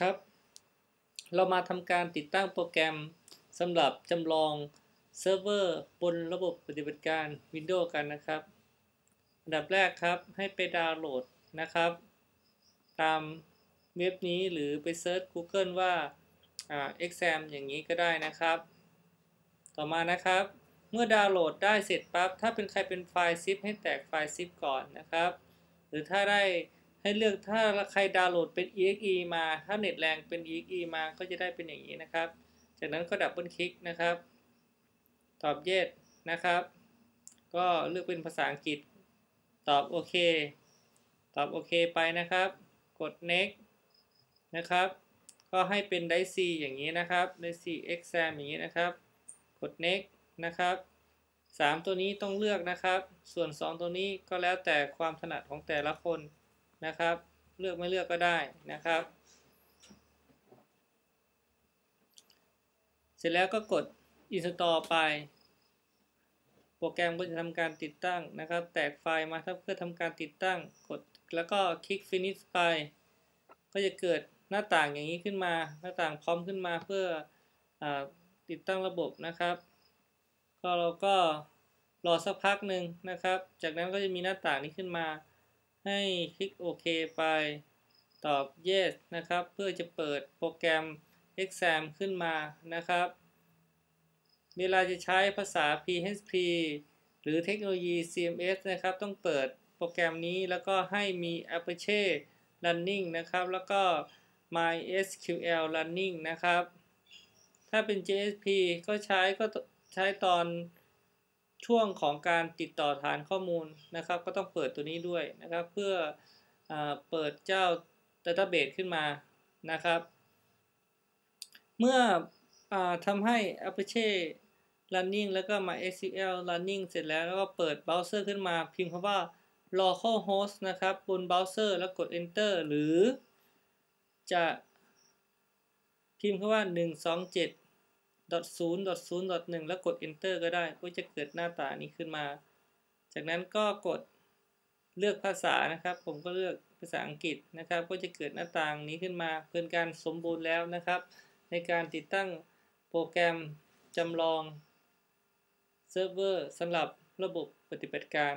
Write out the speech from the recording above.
ครับ เรามาทำการติดตั้งโปรแกรมสำหรับจำลองเซิร์ฟเวอร์บนระบบปฏิบัติการ Windows กันนะครับ อันดับแรกครับให้ไปดาวน์โหลดนะครับ ตามเว็บนี้หรือไปเซิร์ช Google ว่า exam อย่างนี้ก็ได้นะครับ ต่อมานะครับ เมื่อดาวน์โหลดได้เสร็จปั๊บ ถ้าเป็นใครเป็นไฟล์ zip ให้แตกไฟล์ zip ก่อนนะครับ หรือถ้าได้ ให้เลือกถ้าใครดาวน์โหลดเป็น exe มาถ้าเน็ตแรงเป็น exe มาก็จะได้เป็นอย่างนี้นะครับ จากนั้นก็ดับเบิลคลิกนะครับ ตอบ yes นะครับ ก็เลือกเป็นภาษาอังกฤษ ตอบโอเค ตอบโอเคไปนะครับ กด next นะครับ ก็ให้เป็นไดซีอย่างนี้นะครับไดซี exam อย่างนี้นะครับ กด next นะครับ 3 ตัวนี้ต้องเลือกนะครับ ส่วน 2 ตัวนี้ก็แล้วแต่ความถนัดของแต่ละคน นะครับ เลือกไม่เลือกก็ได้นะครับ เสร็จแล้วก็กด install ไป โปรแกรมก็จะทำการติดตั้งนะครับ แตกไฟล์มาเพื่อทำการติดตั้งกดแล้วก็คลิก finish ไป ก็จะเกิดหน้าต่างอย่างนี้ขึ้นมา หน้าต่างพร้อมขึ้นมาเพื่ออติดตั้งระบบนะครับ ก็เราก็รอสักพักหนึ่งนะครับ จากนั้นก็จะมีหน้าต่างนี้ขึ้นมา ให้คลิกโอเคไป ตอบ yes นะครับ เพื่อจะเปิดโปรแกรม exam ขึ้นมานะครับ เวลาจะใช้ภาษา PHP หรือเทคโนโลยี CMS นะครับ ต้องเปิดโปรแกรมนี้แล้วก็ให้มี Apache Running นะครับ แล้วก็ MySQL Running นะครับ ถ้าเป็น JSP ก็ใช้ก็ใช้ตอน ช่วงของการติดต่อฐานข้อมูลนะครับ ก็ต้องเปิดตัวนี้ด้วยนะครับ เพื่ออเปิดเจ้า Database ขึ้นมานะครับ เมื่ออทำให้ Apache Running แล้วก็ MySQL Running เสร็จแล้วแล้วก็เปิดเบราว์เซอร์ขึ้นมา พิมพ์คำว่า localhost นะครับ บนเบราว์เซอร์แล้วกด enter หรือจะพิมพ์คำว่า 127 0.0.1 แล้วกด enter ก็ได้ ก็จะเกิดหน้าตานี้ขึ้นมา จากนั้นก็กดเลือกภาษานะครับ ผมก็เลือกภาษาอังกฤษนะครับ ก็จะเกิดหน้าต่างนี้ขึ้นมาเป็นการสมบูรณ์แล้วนะครับ ในการติดตั้งโปรแกรมจำลองเซิร์ฟเวอร์สำหรับระบบปฏิบัติการ